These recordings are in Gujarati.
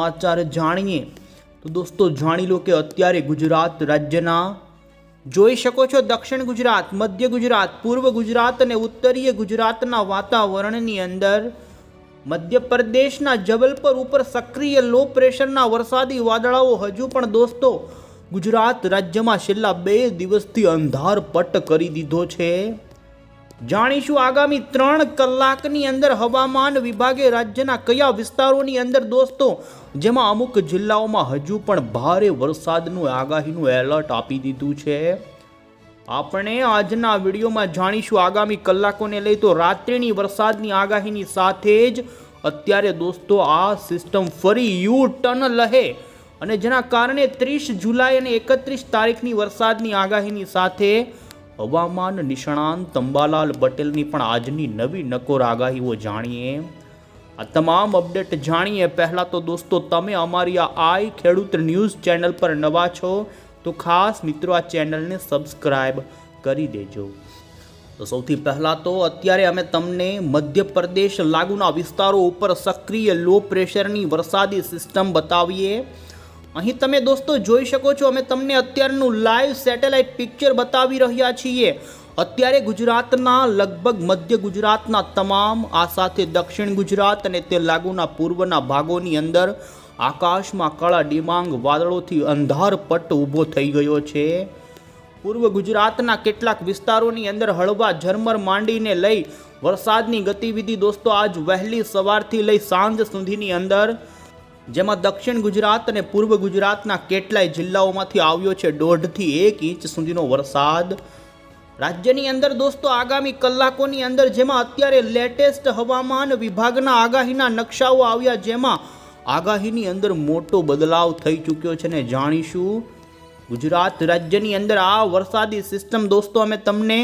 સમાચાર જાણીએ તો દોસ્તો જાણી લો કે અત્યારે ગુજરાત રાજ્યના જોઈ શકો છો દક્ષિણ ગુજરાત, મધ્ય ગુજરાત, પૂર્વ ગુજરાત અને ઉત્તરીય ગુજરાતના વાતાવરણની અંદર મધ્યપ્રદેશના જબલપુર ઉપર સક્રિય લો પ્રેશરના વરસાદી વાદળાઓ હજુ પણ દોસ્તો ગુજરાત રાજ્યમાં છેલ્લા બે દિવસથી અંધારપટ કરી દીધો છે. જાણીશું આગામી ત્રણ કલાકની અંદર હવામાન વિભાગે રાજ્યના કયા વિસ્તારોની અંદર દોસ્તો, જેમાં અમુક જિલ્લાઓમાં હજુ પણ ભારે વરસાદનું આગાહીનું એલર્ટ આપી દીધું છે. આપણે આજના વિડીયોમાં જાણીશું આગામી કલાકોને લઈ તો રાત્રિની વરસાદની આગાહીની સાથે જ અત્યારે દોસ્તો આ સિસ્ટમ ફરી યુ ટર્ન લહે અને જેના કારણે ત્રીસ જુલાઈ અને એકત્રીસ તારીખની વરસાદની આગાહીની સાથે હવામાન નિષ્ણાંત તંબાલાલ પટેલની પણ આજની નવી નકોર આગાહીઓ જાણીએ. આ તમામ અપડેટ જાણીએ. પહેલાં તો દોસ્તો, તમે અમારી આ આઈ ખેડૂત ન્યૂઝ ચેનલ પર નવા છો, તો ખાસ મિત્રો આ ચેનલને સબસ્ક્રાઈબ કરી દેજો. તો સૌથી પહેલાં તો અત્યારે અમે તમને મધ્યપ્રદેશ લાગુના વિસ્તારો ઉપર સક્રિય લો પ્રેશરની વરસાદી સિસ્ટમ બતાવીએ. અહીં તમે દોસ્તો જોઈ શકો છો, અમે તમને અત્યારનું લાઈવ સેટેલાઇટ પિક્ચર બતાવી રહ્યા છીએ. અત્યારે ગુજરાતના, લગભગ મધ્ય ગુજરાતના તમામ, આ સાથે દક્ષિણ ગુજરાત અને તે લાગુના પૂર્વના ભાગોની અંદર આકાશમાં કાળા ડિમાંગ વાદળોથી અંધારપટ ઊભો થઈ ગયો છે. પૂર્વ ગુજરાતના કેટલાક વિસ્તારોની અંદર હળવા ઝરમર માંડીને લઈ વરસાદની ગતિવિધિ દોસ્તો આજ વહેલી સવારથી લઈ સાંજ સુધીની અંદર જેમાં દક્ષિણ ગુજરાત અને પૂર્વ ગુજરાતના કેટલાય જિલ્લાઓમાંથી આવ્યો છે દોઢથી એક ઇંચ સુધીનો વરસાદ. રાજ્યની અંદર દોસ્તો આગામી કલાકોની અંદર જેમાં અત્યારે લેટેસ્ટ હવામાન વિભાગના આગાહીના નકશાઓ આવ્યા જેમાં આગાહીની અંદર મોટો બદલાવ થઈ ચૂક્યો છે ને જાણીશું. ગુજરાત રાજ્યની અંદર આ વરસાદી સિસ્ટમ દોસ્તો અમે તમને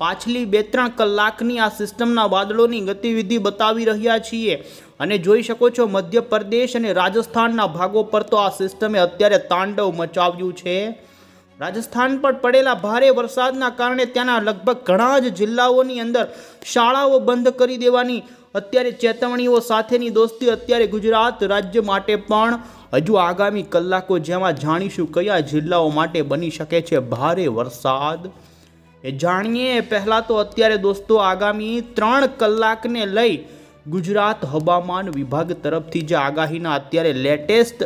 પાછલી બે ત્રણ કલાકની આ સિસ્ટમના વાદળોની ગતિવિધિ બતાવી રહ્યા છીએ. અને જોઈ શકો છો, મધ્યપ્રદેશ અને રાજસ્થાનના ભાગો પર તો આ સિસ્ટમે અત્યારે તાંડવ મચાવ્યું છે. રાજસ્થાન પર પડેલા ભારે વરસાદના કારણે ત્યાંના લગભગ ઘણા જ જિલ્લાઓની અંદર શાળાઓ બંધ કરી દેવાની, અત્યારે ચેતવણીઓ સાથેની દોસ્તી અત્યારે ગુજરાત રાજ્ય માટે પણ હજુ આગામી કલાકો જેમાં જાણીશું કયા જિલ્લાઓ માટે બની શકે છે ભારે વરસાદ. એ જાણીએ, પહેલાં તો અત્યારે દોસ્તો આગામી ત્રણ કલાકને લઈ ગુજરાત હવામાન વિભાગ તરફથી જે આગાહીના અત્યારે લેટેસ્ટ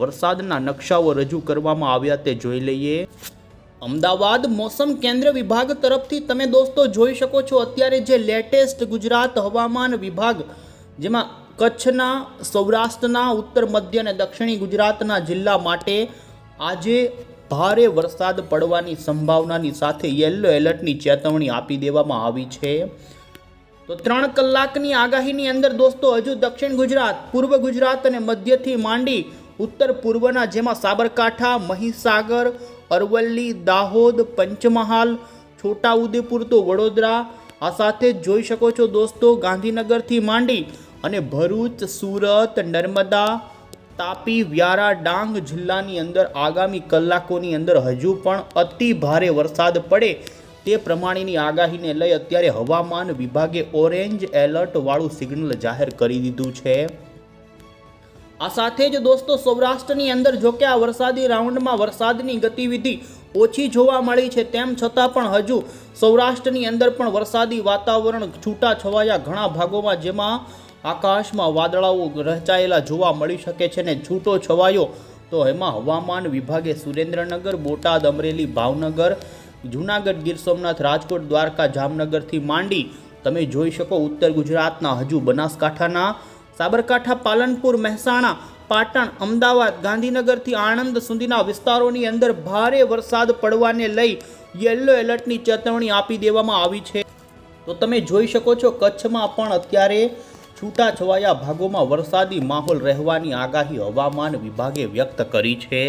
વરસાદના નકશાઓ રજૂ કરવામાં આવ્યા તે જોઈ લઈએ. અમદાવાદ મોસમ કેન્દ્ર વિભાગ તરફથી તમે દોસ્તો જોઈ શકો છો, અત્યારે જે લેટેસ્ટ ગુજરાત હવામાન વિભાગ, જેમાં કચ્છના, સૌરાષ્ટ્રના, ઉત્તર મધ્ય અને દક્ષિણી ગુજરાતના જિલ્લા માટે આજે ભારે વરસાદ પડવાની સંભાવનાની સાથે યલો એલર્ટની ચેતવણી આપી દેવામાં આવી છે. તો ત્રણ કલાકની આગાહીની અંદર દોસ્તો, હજુ દક્ષિણ ગુજરાત, પૂર્વ ગુજરાત અને મધ્યથી માંડી ઉત્તર પૂર્વના જેમાં સાબરકાંઠા, મહીસાગર, અરવલ્લી, દાહોદ, પંચમહાલ, છોટાઉદેપુર તો વડોદરા. આ સાથે જોઈ શકો છો દોસ્તો, ગાંધીનગરથી માંડી અને ભરૂચ, સુરત, નર્મદા તાપી વ્યારા ડાંગ જિલ્લાની અંદર આગામી કલાકોની અંદર હજુ પણ અતિ ભારે વરસાદ પડે તે પ્રમાણેની આગાહીને લઈ અત્યારે હવામાન વિભાગે ઓરેન્જ એલર્ટ વાળું સિગ્નલ જાહેર કરી દીધું છે. આ સાથે જ દોસ્તો, સૌરાષ્ટ્રની અંદર જો કે આ વરસાદી રાઉન્ડમાં વરસાદની ગતિવિધિ ઓછી જોવા મળી છે, તેમ છતાં પણ હજુ સૌરાષ્ટ્રની અંદર પણ વરસાદી વાતાવરણ છૂટા છવાયા ઘણા ભાગોમાં, જેમાં આકાશમાં વાદળાઓ રચાયેલા જોવા મળી શકે છે ને છૂટો છવાયો. તો એમાં હવામાન વિભાગે સુરેન્દ્રનગર, બોટાદ, અમરેલી, ભાવનગર, જૂનાગઢ, ગીર સોમનાથ, રાજકોટ, દ્વારકા, જામનગરથી માંડી. તમે જોઈ શકો ઉત્તર ગુજરાતના હજુ બનાસકાંઠાના, સાબરકાંઠા, પાલનપુર, મહેસાણા, પાટણ, અમદાવાદ, ગાંધીનગરથી આણંદ સુધીના વિસ્તારોની અંદર ભારે વરસાદ પડવાને લઈ યલો એલર્ટની ચેતવણી આપી દેવામાં આવી છે. તો તમે જોઈ શકો છો કચ્છમાં પણ અત્યારે છૂટાછવાયા ભાગોમાં વરસાદી માહોલ રહેવાની આગાહી હવામાન વિભાગે વ્યક્ત કરી છે.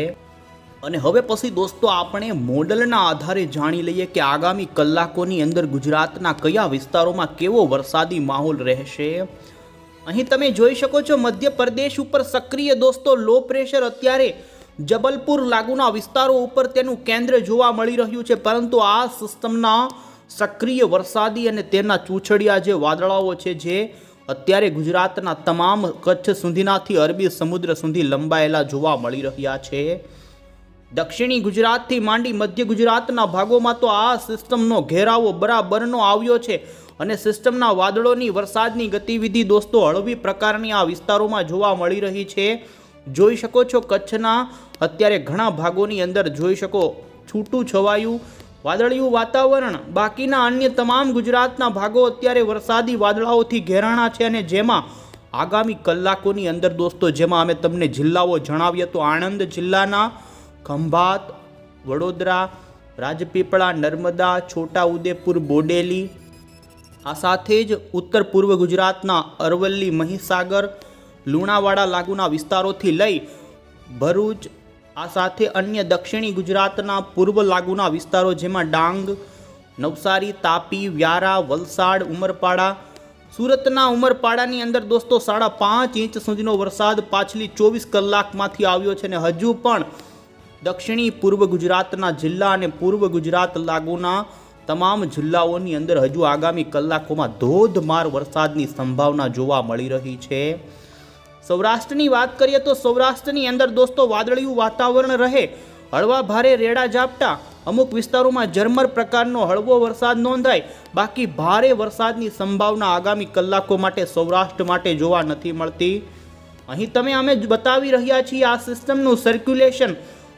અને હવે પછી દોસ્તો આપણે મોડલના આધારે જાણી લઈએ કે આગામી કલાકોની અંદર ગુજરાતના કયા વિસ્તારોમાં કેવો વરસાદી માહોલ રહેશે. અહીં તમે જોઈ શકો છો મધ્યપ્રદેશ ઉપર સક્રિય દોસ્તો લો પ્રેશર અત્યારે જબલપુર લાગુના વિસ્તારો ઉપર તેનું કેન્દ્ર જોવા મળી રહ્યું છે, પરંતુ આ સિસ્ટમના સક્રિય વરસાદી અને તેના ચૂંછડિયા જે વાદળાઓ છે જે અત્યારે ગુજરાતના તમામ કચ્છ સુધીનાથી અરબી સમુદ્ર સુધી લંબાયેલા જોવા મળી રહ્યા છે. દક્ષિણી ગુજરાતથી માંડી મધ્ય ગુજરાતના ભાગોમાં તો આ સિસ્ટમનો ઘેરાવો બરાબરનો આવ્યો છે અને સિસ્ટમના વાદળોની વરસાદની ગતિવિધિ દોસ્તો હળવી પ્રકારની આ વિસ્તારોમાં જોવા મળી રહી છે. જોઈ શકો છો કચ્છના, અત્યારે ઘણા ભાગોની અંદર જોઈ શકો છૂટું છવાયું વાદળિયું વાતાવરણ, બાકીના અન્ય તમામ ગુજરાતના ભાગો અત્યારે વરસાદી વાદળાઓથી ઘેરાણા છે અને જેમાં આગામી કલાકોની અંદર દોસ્તો, જેમાં અમે તમને જિલ્લાઓ જણાવીએ તો આણંદ જિલ્લાના ખંભાત, વડોદરા, રાજપીપળા, નર્મદા છોટા ઉદેપુર બોડેલી, આ સાથે જ ઉત્તર પૂર્વ ગુજરાતના અરવલ્લી, મહીસાગર, લુણાવાડા લાગુના વિસ્તારોથી લઈ ભરૂચ આ સાથે અન્ય દક્ષિણી ગુજરાતના પૂર્વ લાગુના વિસ્તારો જેમાં ડાંગ, નવસારી, તાપી, વ્યારા, વલસાડ, ઉમરપાડા, સુરતના ઉમરપાડાની અંદર દોસ્તો સાડા પાંચ ઇંચ સુધીનો વરસાદ પાછલી ચોવીસ કલાકમાંથી આવ્યો છે અને હજુ પણ દક્ષિણી પૂર્વ ગુજરાતના જિલ્લા અને પૂર્વ ગુજરાત લાગુના તમામ જિલ્લાઓની અંદર હજુ આગામી કલાકોમાં ધોધમાર વરસાદની સંભાવના જોવા મળી રહી છે. સૌરાષ્ટ્રની વાત કરીએ તો સૌરાષ્ટ્રની અંદર દોસ્તો વાદળિયું વાતાવરણ રહે. હળવા ભારે રેડા ઝાપટા. અમુક વિસ્તારોમાં ઝરમર પ્રકારનો હળવો વરસાદ નોંધાય. બાકી ભારે વરસાદની સંભાવના આગામી કલાકો માટે સૌરાષ્ટ્ર માટે જોવા નથી મળતી. અહીં તમે અમે બતાવી રહ્યા છીએ આ સિસ્ટમનું સર્ક્યુલેશન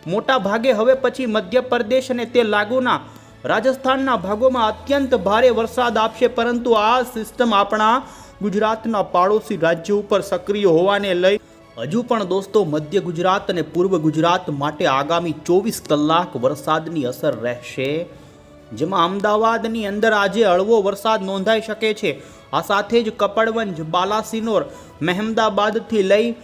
મોટા ભાગે હવે પછી મધ્યપ્રદેશ અને તે લાગુના રાજસ્થાનના ભાગોમાં અત્યંત ભારે વરસાદ આપશે, પરંતુ આ સિસ્ટમ આપણા ગુજરાતના પાડોશી રાજ્યો ઉપર સક્રિય હોવાને લઈ હજુ પણ દોસ્તો મધ્ય ગુજરાત અને પૂર્વ ગુજરાત માટે આગામી ચોવીસ કલાક વરસાદની અસર રહેશે. જેમાં અમદાવાદની અંદર આજે હળવો વરસાદ નોંધાઈ શકે છે. આ સાથે જ કપડવંજ, બાલાસિનોર, મહેમદાબાદથી લઈ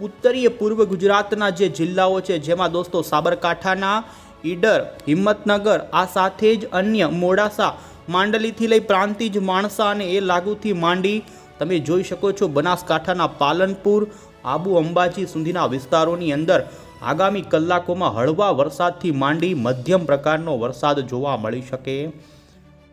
ઉત્તરીય પૂર્વ ગુજરાતના જે જિલ્લાઓ છે, જેમાં દોસ્તો સાબરકાંઠાના, ઈડર, હિંમતનગર, આ સાથે જ અન્ય મોડાસા માંડલીથી લઈ પ્રાંતિજ માણસા અને એ લાગુથી માંડી તમે જોઈ શકો છો બનાસકાંઠાના પાલનપુર, આબુ અંબાજી સુધીના વિસ્તારોની અંદર આગામી કલાકોમાં હળવા વરસાદથી માંડી મધ્યમ પ્રકારનો વરસાદ જોવા મળી શકે.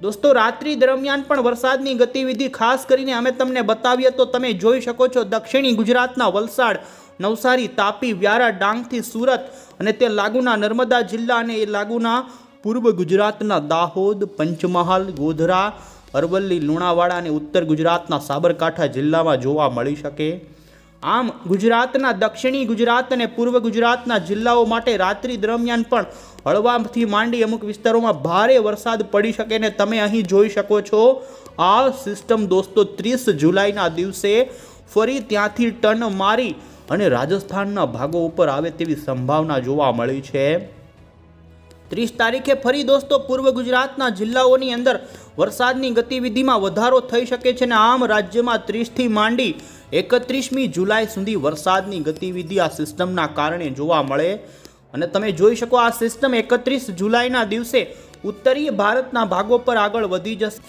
દોસ્તો, રાત્રિ દરમિયાન પણ વરસાદની ગતિવિધિ ખાસ કરીને અમે તમને બતાવીએ તો તમે જોઈ શકો છો દક્ષિણી ગુજરાતના વલસાડ, નવસારી, તાપી, વ્યારા, ડાંગથી સુરત અને તે લાગુના નર્મદા જિલ્લા અને એ લાગુના પૂર્વ ગુજરાતના દાહોદ, પંચમહાલ, ગોધરા, અરવલ્લી, લુણાવાડા અને ઉત્તર ગુજરાતના સાબરકાંઠા જિલ્લામાં જોવા મળી શકે. આમ ગુજરાતના દક્ષિણી ગુજરાત અને પૂર્વ ગુજરાતના જિલ્લાઓ માટે રાત્રિ દરમિયાન પણ હળવાથી માંડી અમુક વિસ્તારોમાં ભારે વરસાદ પડી શકે ને તમે અહીં જોઈ શકો છો. આ સિસ્ટમ દોસ્તો ત્રીસ જુલાઈના દિવસે ફરી ત્યાંથી ટર્ન મારી અને રાજસ્થાનના ભાગો ઉપર આવે તેવી સંભાવના જોવા મળી છે. ત્રીસ તારીખે ફરી દોસ્તો પૂર્વ ગુજરાતના જિલ્લાઓની અંદર વરસાદની ગતિવિધિમાં વધારો થઈ શકે છે અને આમ રાજ્યમાં ત્રીસથી માંડી એકત્રીસમી જુલાઈ સુધી વરસાદની ગતિવિધિ આ સિસ્ટમના કારણે જોવા મળે. અને તમે જોઈ શકો આ સિસ્ટમ એકત્રીસ જુલાઈના દિવસે ઉત્તરીય ભારતના ભાગો પર આગળ વધી જશે.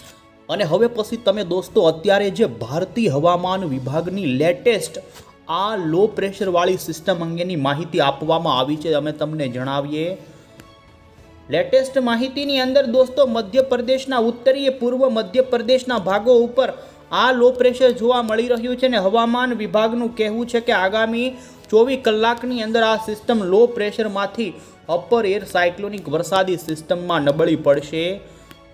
અને હવે પછી તમે દોસ્તો અત્યારે જે ભારતીય હવામાન વિભાગની લેટેસ્ટ આ લો પ્રેશરવાળી સિસ્ટમ અંગેની માહિતી આપવામાં આવી છે, અમે તમને જણાવીએ. લેટેસ્ટ માહિતીની અંદર દોસ્તો, મધ્યપ્રદેશના ઉત્તરીય પૂર્વ મધ્યપ્રદેશના ભાગો ઉપર આ લો પ્રેશર જોવા મળી રહ્યું છે ને હવામાન વિભાગનું કહેવું છે કે આગામી ચોવીસ કલાકની અંદર આ સિસ્ટમ લો પ્રેશરમાંથી અપર એર સાયક્લોનિક વરસાદી સિસ્ટમમાં નબળી પડશે.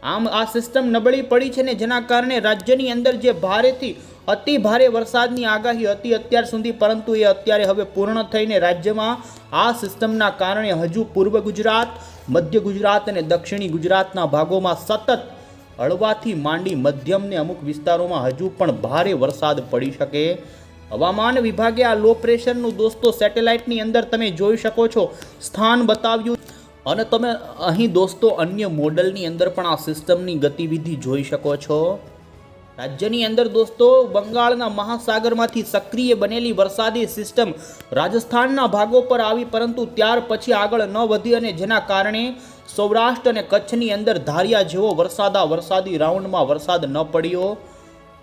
આમ આ સિસ્ટમ નબળી પડી છે ને જેના કારણે રાજ્યની અંદર જે ભારેથી અતિ ભારે વરસાદની આગાહી હતી અત્યાર સુધી, પરંતુ એ અત્યારે હવે પૂર્ણ થઈને રાજ્યમાં આ સિસ્ટમના કારણે હજુ પૂર્વ ગુજરાત, મધ્ય ગુજરાત અને દક્ષિણી ગુજરાતના ભાગોમાં સતત હળવાથી માંડી મધ્યમને અમુક વિસ્તારોમાં હજુ પણ ભારે વરસાદ પડી શકે. હવામાન વિભાગે આ લો પ્રેશરનું દોસ્તો સેટેલાઇટની અંદર તમે જોઈ શકો છો, સ્થાન બતાવ્યું. અને તમે અહીં દોસ્તો અન્ય મોડલની અંદર પણ આ સિસ્ટમની ગતિવિધિ જોઈ શકો છો. રાજ્યની અંદર દોસ્તો, બંગાળના મહાસાગરમાંથી સક્રિય બનેલી વરસાદી સિસ્ટમ રાજસ્થાનના ભાગો પર આવી, પરંતુ ત્યાર પછી આગળ ન વધી અને જેના કારણે સૌરાષ્ટ્ર અને કચ્છની અંદર ધારિયા જેવો વરસાદા વરસાદી રાઉન્ડમાં વરસાદ ન પડ્યો.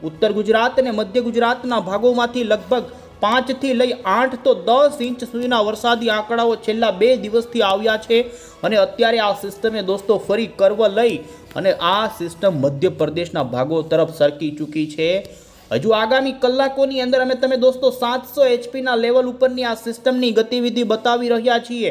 ઉત્તર ગુજરાત અને મધ્ય ગુજરાતના ભાગોમાંથી લગભગ પાંચથી લઈ આઠ તો દસ ઇંચ સુધીના વરસાદી આંકડાઓ છેલ્લા બે દિવસથી આવ્યા છે. અને અત્યારે આ સિસ્ટમે દોસ્તો ફરી કર્વ લઈ અને આ સિસ્ટમ મધ્યપ્રદેશના ભાગો તરફ સરકી ચૂકી છે. હજુ આગામી કલાકોની અંદર અમે તમે દોસ્તો સાતસો એચપીના લેવલ ઉપરની આ સિસ્ટમની ગતિવિધિ બતાવી રહ્યા છીએ.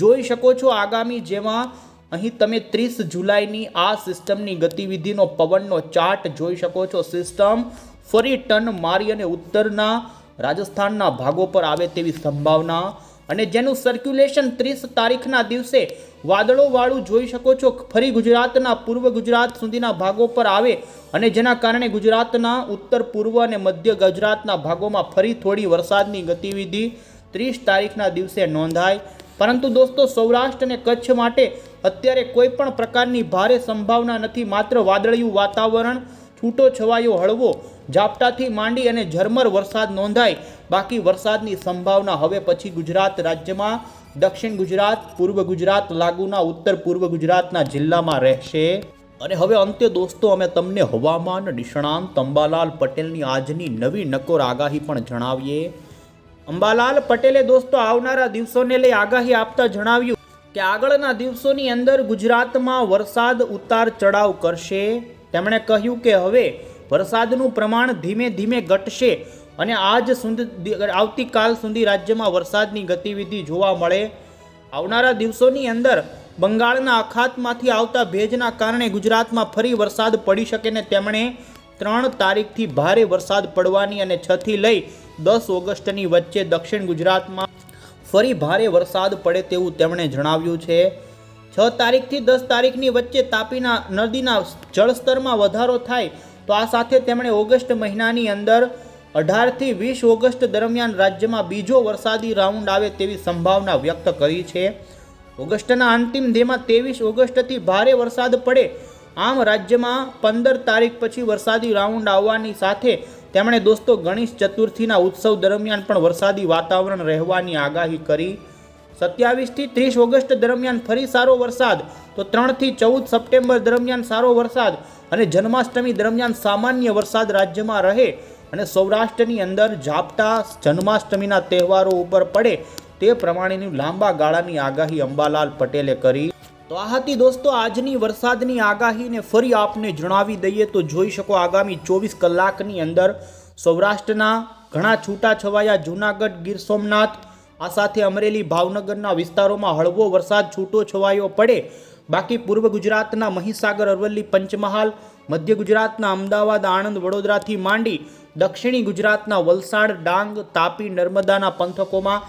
જોઈ શકો છો આગામી જેમાં અહીં તમે ત્રીસ જુલાઈની આ સિસ્ટમની ગતિવિધિનો પવનનો ચાર્ટ જોઈ શકો છો સિસ્ટમ. ફરી ટર્ન મારી અને ઉત્તરના રાજસ્થાનના ભાગો પર આવે તેવી સંભાવના અને જેનું સર્ક્યુલેશન ત્રીસ તારીખના દિવસે વાદળોવાળું જોઈ શકો છો. ફરી ગુજરાતના પૂર્વ ગુજરાત સુધીના ભાગો પર આવે અને જેના કારણે ગુજરાતના ઉત્તર, પૂર્વ અને મધ્ય ગુજરાતના ભાગોમાં ફરી થોડી વરસાદની ગતિવિધિ ત્રીસ તારીખના દિવસે નોંધાય. પરંતુ દોસ્તો, સૌરાષ્ટ્ર અને કચ્છ માટે અત્યારે કોઈ પણ પ્રકારની ભારે સંભાવના નથી. માત્ર વાદળિયું વાતાવરણ છૂટો છવાયો હળવો ઝાપટાથી માંડી અને ઝરમર વરસાદ નોંધાય. બાકી વરસાદની સંભાવના હવે પછી ગુજરાત રાજ્યમાં, દક્ષિણ ગુજરાત, પૂર્વ ગુજરાત લાગુના, ઉત્તર પૂર્વ ગુજરાતના જિલ્લામાં રહેશે. અને હવે અંતે દોસ્તો, અમે તમને હવામાન નિષ્ણાંત અંબાલાલ પટેલની આજની નવી નકોર આગાહી પણ જણાવીએ. અંબાલાલ પટેલે દોસ્તો, આવનારા દિવસોને લઈ આગાહી આપતા જણાવ્યું કે આગળના દિવસોની અંદર ગુજરાતમાં વરસાદ ઉતાર ચડાવ કરશે. તેમણે કહ્યું કે હવે વરસાદનું પ્રમાણ ધીમે ધીમે ઘટશે અને આજ સુધી આવતીકાલ સુધી રાજ્યમાં વરસાદની ગતિવિધિ જોવા મળે. આવનારા દિવસોની અંદર બંગાળના અખાતમાંથી આવતા ભેજના કારણે ગુજરાતમાં ફરી વરસાદ પડી શકે ને તેમણે ત્રણ તારીખથી ભારે વરસાદ પડવાની અને છથી લઈ દસ ઓગસ્ટની વચ્ચે દક્ષિણ ગુજરાતમાં ફરી ભારે વરસાદ પડે તેવું તેમણે જણાવ્યું છે. છ તારીખથી દસ તારીખની વચ્ચે તાપીના નદીના જળસ્તરમાં વધારો થાય તો આ સાથે તેમણે ઓગસ્ટ મહિનાની અંદર અઢારથી વીસ ઓગસ્ટ દરમિયાન રાજ્યમાં બીજો વરસાદી રાઉન્ડ આવે તેવી સંભાવના વ્યક્ત કરી છે. ઓગસ્ટના અંતિમ ધેમાં ત્રેવીસ ઓગસ્ટથી ભારે વરસાદ પડે. આમ રાજ્યમાં પંદર તારીખ પછી વરસાદી રાઉન્ડ આવવાની સાથે તેમણે દોસ્તો ગણેશ ચતુર્થીના ઉત્સવ દરમિયાન પણ વરસાદી વાતાવરણ રહેવાની આગાહી કરી. સત્યાવીસથી ત્રીસ ઓગસ્ટ દરમિયાન ફરી સારો વરસાદ. તો ત્રણથી ચૌદ સપ્ટેમ્બર દરમિયાન સારો વરસાદ અને જન્માષ્ટમી દરમિયાન સામાન્ય વરસાદ રાજ્યમાં રહે અને સૌરાષ્ટ્રની અંદર ઝાપટા જન્માષ્ટમીના તહેવારો ઉપર પડે તે પ્રમાણેની લાંબા ગાળાની આગાહી અંબાલાલ પટેલે કરી. તો આ હતી દોસ્તો આજની વરસાદની આગાહીને ફરી આપને જણાવી દઈએ તો જોઈ શકો આગામી ચોવીસ કલાકની અંદર સૌરાષ્ટ્રના ઘણા છૂટાછવાયા જૂનાગઢ ગીર સોમનાથ આ સાથે અમરેલી ભાવનગરના વિસ્તારોમાં હળવો વરસાદ, છૂટો છવાયો પડે. બાકી પૂર્વ ગુજરાતના મહીસાગર, અરવલ્લી, પંચમહાલ, મધ્ય ગુજરાતના અમદાવાદ, આણંદ, વડોદરાથી માંડી દક્ષિણી ગુજરાતના વલસાડ, ડાંગ, તાપી, નર્મદાના પંથકોમાં